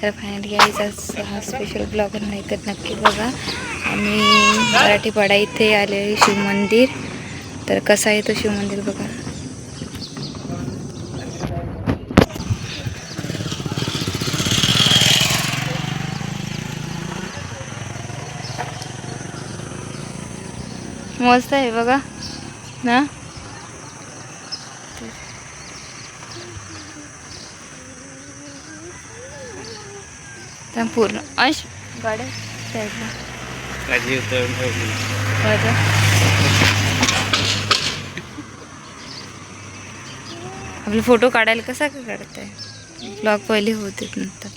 तर फायनली आज हा स्पेशल ब्लॉग नाही तर नक्की बघा. आम्ही मराठीपाडा इथे आले शिवमंदिर तर कसं आहे तो शिवमंदिर बघा. मस्त आहे बघा. ना? पूर्ण. अंश. गाड्या. आपले फोटो काढायला कसा का काढताय? ब्लॉग पहिले होते नंतर.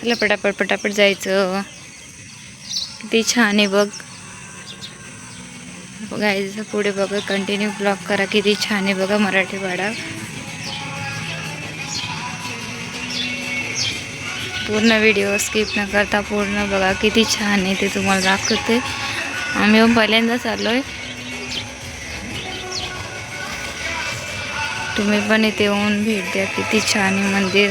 चला पटापट पटापट जायचं. किती छान आहे बघ. बघायचं पुढे बघा कंटिन्यू ब्लॉग करा. किती छान आहे बघा मराठी वाडा. पूर्ण व्हिडिओ स्किप न करता पूर्ण बघा किती छान आहे ते तुम्हाला दाखवते. आम्ही पहिल्यांदा पहिल्यांदाच आलो आहे तुम्ही पण इथे येऊन भेट द्या किती छान आहे मंदिर.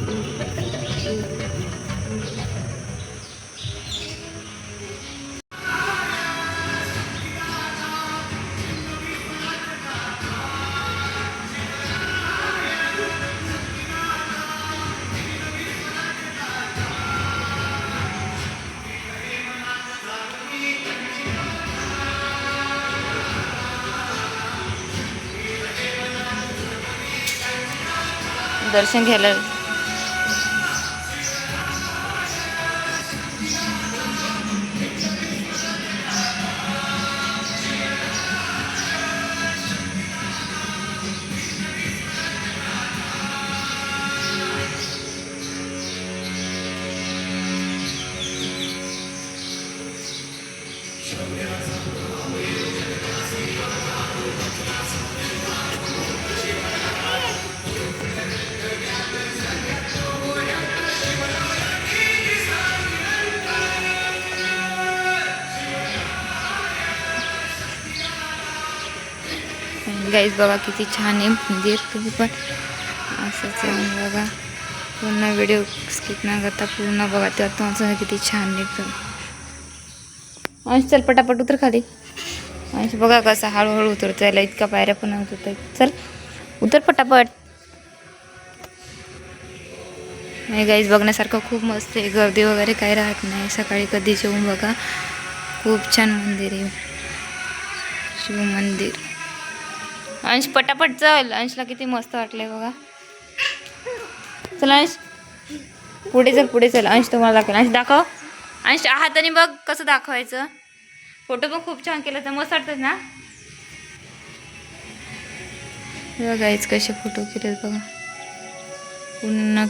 दर्शन घ्यायला गाईज बघा किती छान आहे. मंदिर तुम्ही पण असंच बघा पूर्ण व्हिडिओ स्किप न करता पूर्ण बघा. तेव्हा तुमचं किती छान निघतो अंश चल पटापट उतर खाली. अंश बघा कसं हळूहळू उतरतो याला इतका पायऱ्या पण उतरतो चल उतर पटापट. नाही गाईज बघण्यासारखं खूप मस्त आहे. गर्दी वगैरे काही राहत नाही. सकाळी कधी येऊन बघा. खूप छान मंदिर आहे. शिव मंदिर. अंश पटापट चल. अंशला किती मस्त वाटलंय बघा. चल अंश. पुढे चल पुढे चल. अंश तुम्हाला दाखवेल अंश दाखव. अंश हाताने बघ कसं दाखवायचं. फोटो पण खूप छान केला तर मस्त वाटतात ना? बघायच कसे फोटो केलेत बघा. पूर्ण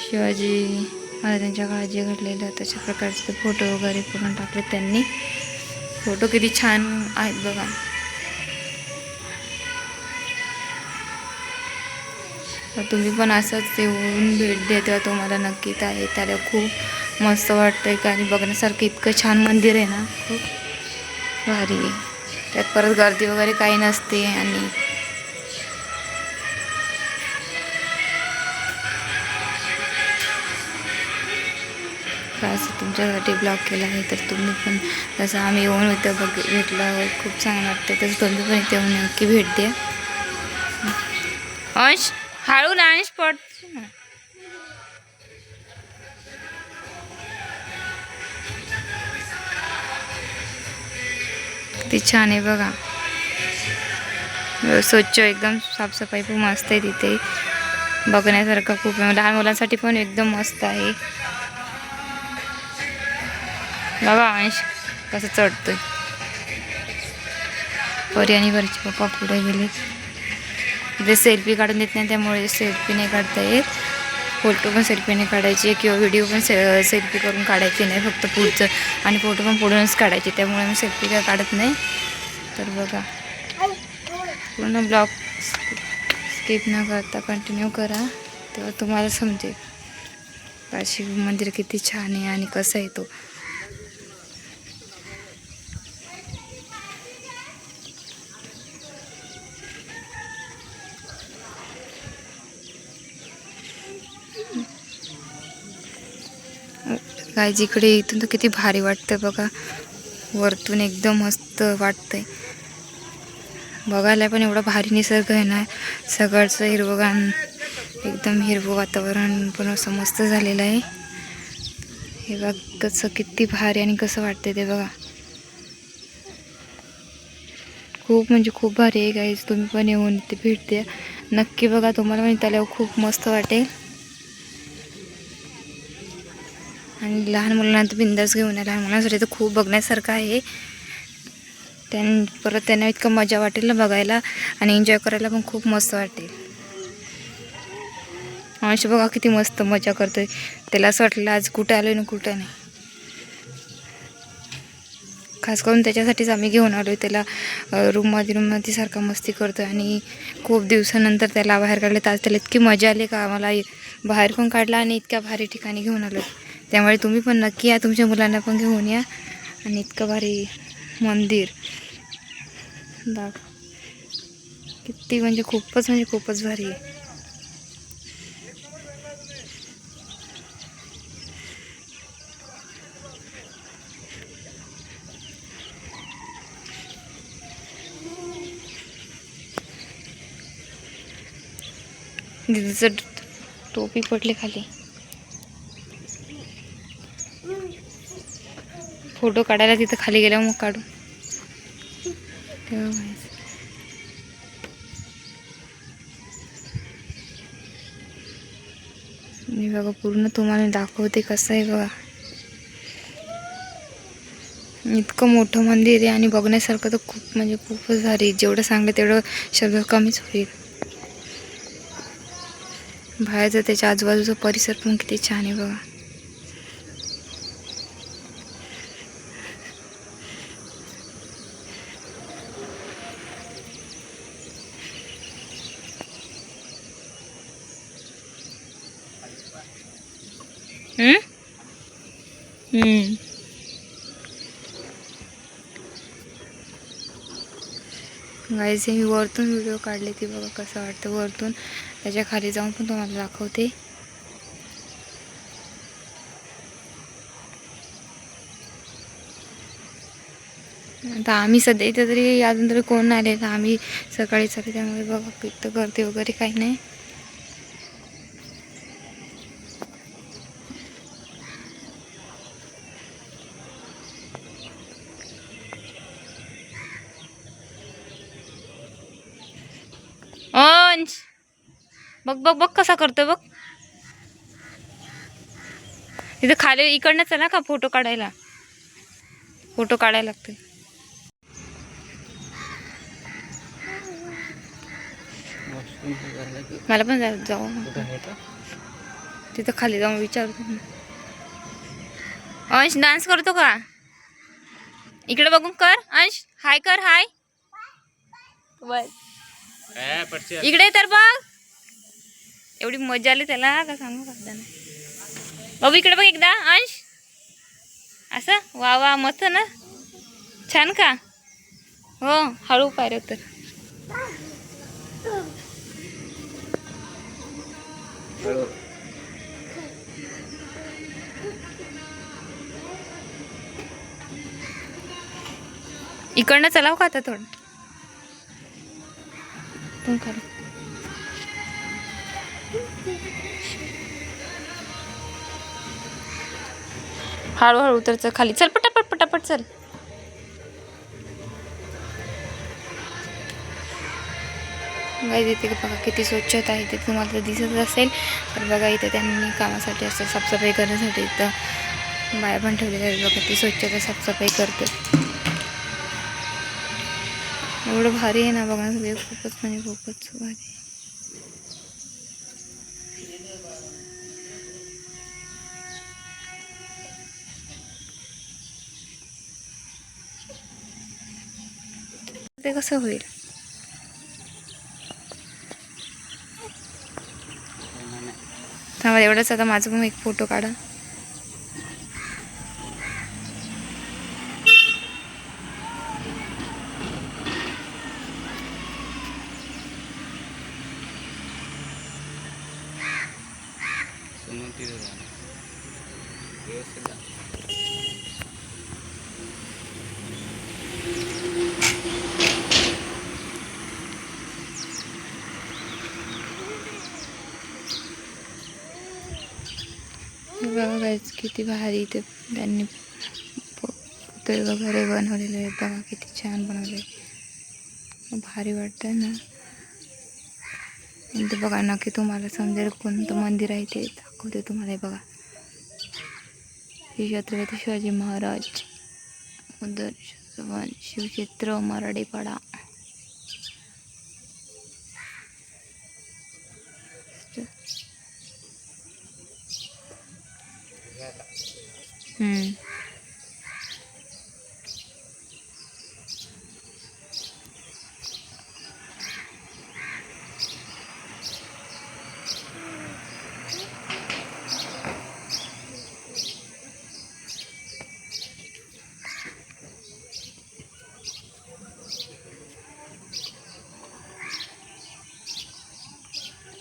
शिवाजी महाराजांच्या काळात जे घडलेलं तशा प्रकारचे ते फोटो वगैरे पूर्ण टाकले त्यांनी. फोटो किती छान आहेत बघा. तुम्ही पण असंच येऊन भेट देता. तुम्हाला नक्की आहे त्याला खूप मस्त वाटतं आहे आणि बघण्यासारखं इतकं छान मंदिर आहे ना? खूप भारी आहे. त्यात परत गर्दी वगैरे काही नसते आणि असं तुमच्यासाठी ब्लॉग केला आहे तर तुम्ही पण जसं आम्ही येऊन इथं बघ भेटलं खूप चांगलं वाटतं तसं तुम्ही पण इथे येऊन नक्की भेट द्या. अंश! ખાડું નાની જ ती छान आहे बघा. स्वच्छ एकदम साफसफाई खूप मस्त आहे तिथे. बघण्यासारखं खूप लहान मुलांसाठी पण एकदम मस्त आहे. बघा अंश कसं चढतोय. पर्यानी वरचे पप्पा पुढे गेले म्हणजे सेल्फी काढून देत नाही त्यामुळे सेल्फी नाही काढता येत. फोटो पण सेल्फीने काढायचे किंवा व्हिडिओ पण से सेल्फी करून काढायची नाही फक्त पुढचं आणि फोटो पण पुढूनच काढायचे त्यामुळे मी सेल्फी काय काढत नाही. तर बघा. पूर्ण ब्लॉग स्किप न करता कंटिन्यू करा. तेव्हा तुम्हाला समजेल. काशी मंदिर किती छान आहे आणि कसं आहे तो. काय जिकडे इथून तर किती भारी वाटतं बघा. वरतून एकदम मस्त वाटतंय. बघायला पण एवढा भारी निसर्ग आहे ना. सगळचं हिरवगान एकदम हिरवं वातावरण पण असं मस्त झालेलं आहे. हे बघ कसं किती भारी आणि कसं वाटतंय ते बघा. खूप म्हणजे खूप भारी आहे गाईज तुम्ही पण येऊन इथे भेट द्या. नक्की बघा तुम्हाला पण त्याला खूप मस्त वाटेल. आणि लहान मुलांना तर बिंदास घेऊन या. लहान मुलांसाठी तर खूप बघण्यासारखं आहे. त्यां परत त्यांना इतकं मजा वाटेल ना बघायला आणि एन्जॉय करायला पण खूप मस्त वाटेल. अंश बघा किती मस्त मजा करतोय. त्याला असं वाटलं आज कुठं आलो ना कुठं नाही. खास करून त्याच्यासाठीच आम्ही घेऊन आलो त्याला रूममध्ये रूममध्ये सारखा मस्ती करतो आणि खूप दिवसानंतर त्याला बाहेर काढलं. तर आज त्याला इतकी मजा आली का आम्हाला बाहेर पण काढला आणि इतक्या भारी ठिकाणी घेऊन आलो त्यामुळे तुम्ही पण नक्की या तुमच्या मुलांना पण घेऊन या. आणि इतकं भारी मंदिर. दाख किती म्हणजे खूपच म्हणजे खूपच भारी आहे. दिदीचं टोपी पडली खाली. फोटो काढायला तिथं खाली गेल्यावर मग काढू. तेव्हा मी बघा पूर्ण तुम्हाला दाखवते कसं आहे बघा. इतकं मोठं मंदिर आहे आणि बघण्यासारखं तर खूप म्हणजे खूपच भारी जेवढं सांगलं तेवढं शब्द कमीच होईल. बाहेरचं त्याच्या आजूबाजूचा परिसर पण किती छान आहे बघा. गाईज हे. मी वरतून व्हिडिओ काढले ती बघा कसं वाटतं. वरतून त्याच्याखाली जाऊन पण तुम्हाला दाखवते. आता आम्ही सध्या इथं तरी अजून तरी कोण आले. तर आम्ही सकाळी सकाळी त्यामुळे बघा पित्त करते वगैरे काही नाही. बघ बघ बघ कसा करतोय बघ. इथं खाली इकडनं चला का फ़ोटो काढायला? फ़ोटो काढायला लागते मला पण जा जाऊ आहे का तिथं खाली जाऊन विचारतो अंश डान्स करतो का? इकडे बघून कर अंश. हाय कर हाय बस इकडे तर बघ. एवढी मजा आली त्याला का सांगू का बाबू इकडे बघ एकदा अंश. असं? वा वा मस्त ना? छान का? हो हळू पायरे तर. इकडनं चलाव का आता थोडं? तुम खाली हळूहळू उतरचं खाली. चल पटापट पटापट चल. बघा इथे बघा किती स्वच्छता आहे. ते तुम्हाला दिसत असेल. तर बघा इथे त्यांनी कामासाठी असं साफसफाई करण्यासाठी इथं बाया पण ठेवलेल्या आहेत. बघा ती स्वच्छता साफसफाई करते. एवढं भारी आहे ना बघा सगळे खूपच म्हणजे खूपच भारी. ते कसं होईल? थांबा एवढंच आता माझं पण एक फोटो काढा. समोर तिथे व्यवस्थित जा. बघा किती भारी ते. त्यांनी प- पुतळे वगैरे बनवलेले आहेत. बघा किती छान बनवले. भारी वाटतं ना. ते बघा नक्की तुम्हाला समजेल कोणतं मंदिर आहे ते. दाखवते तुम्हाला हे बघा. छत्रपती शिवाजी महाराज. उदर शिवक्षेत्र मराठीपाडा. Hmm.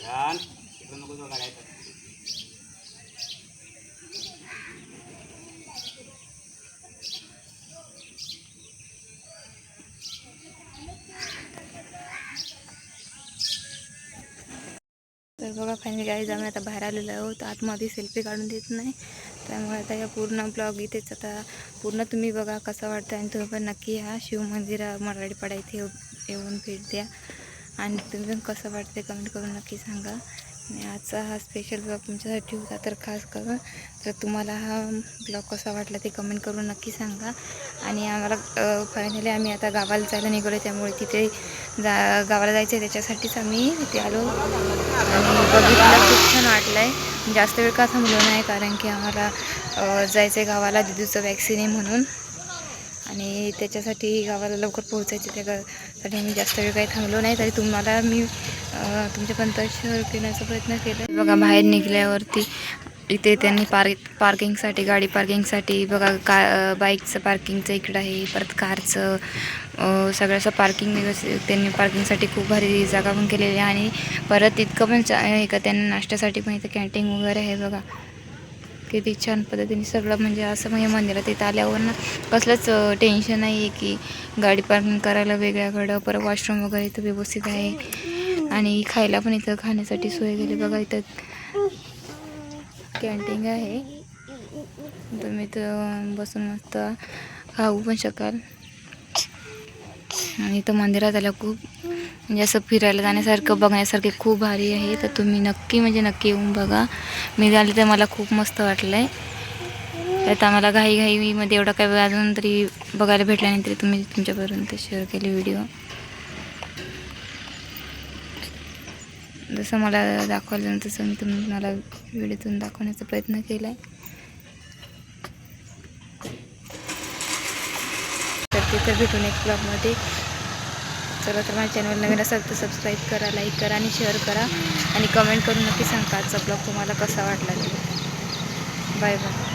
Yan. Ito mo ko ito तर बघा फायनली गाईज आम्ही आता बाहेर आलेलो आहोत. आतमध्ये सेल्फी काढून देत नाही. त्यामुळे आता या पूर्ण ब्लॉग इथेच आता पूर्ण तुम्ही बघा कसं वाटतं आणि तुम्ही पण नक्की या. शिवमंदिर मराठीपाडा इथे येऊन भेट द्या. आणि तुम्ही पण कसं वाटते कमेंट करून नक्की सांगा. आणि आजचा हा स्पेशल ब्लॉग तुमच्यासाठी होता. तर खास करून तर तुम्हाला हा ब्लॉग कसा वाटला ते कमेंट करून नक्की सांगा. आणि आम्हाला फायनली आम्ही आता गावाला जायला निघालो त्यामुळे तिथे जा गावाला जायचं आहे त्याच्यासाठीच आम्ही इथे आलो. आणि बघितलं खूप छान वाटलं आहे जास्त वेळ का थांबलो नाही? कारण की आम्हाला जायचं आहे गावाला दिदूचं वॅक्सिन आहे म्हणून. आणि त्याच्यासाठी गावाला लवकर पोहोचायचं त्यासाठी आम्ही जास्त वेळ काही थांबलो नाही. तरी तुम्हाला मी तुमच्यापर्यंत शेअर करण्याचा प्रयत्न केला बघा बाहेर निघाल्यावरती इथे त्यांनी पार्क पार्किंगसाठी गाडी पार्किंगसाठी बघा का बाईकचं पार्किंगचं इकडं आहे परत कारचं सगळं सगळ्याचं पार्किंग व्यवस्थित त्यांनी पार्किंगसाठी खूप भारी जागा पण केलेली आहे आणि परत इतकं पण चा- आहे का त्यांना नाश्त्यासाठी पण इथं कॅन्टीन वगैरे आहे बघा. किती छान पद्धतीने सगळं म्हणजे असं म्हणजे मंदिरात इथं आल्यावर ना कसलंच टेन्शन नाही आहे की गाडी पार्किंग करायला वेगळ्याकडं परत वॉशरूम वगैरे इथं व्यवस्थित आहे. आणि खायला पण इथं खाण्यासाठी सोय केली. बघा इथं कॅन्टीन आहे. तुम्ही इथं बसून मस्त खाऊ पण शकाल. आणि इथं मंदिरात आलं खूप म्हणजे असं फिरायला जाण्यासारखं बघण्यासारखे खूप भारी आहे. तर तुम्ही नक्की म्हणजे नक्की येऊन बघा. मी झाले तर मला खूप मस्त वाटलं आहे त्यात आम्हाला घाई घाईमध्ये एवढा काही वेळ अजून तरी बघायला भेटल्यानंतर तुम्ही तुमच्यापर्यंत शेअर केले व्हिडिओ जसं मला दाखवलं तसं मी तुम्हाला व्हिडिओतून दाखवण्याचा प्रयत्न केला आहे तर तिथं भेटून एक ब्लॉगमध्ये चला तर माझ्या चॅनल नवीन असेल तर सबस्क्राईब करा लाईक करा आणि शेअर करा. आणि कमेंट करून नक्की सांगा आजचा ब्लॉग तुम्हाला कसा वाटला. ते बाय बाय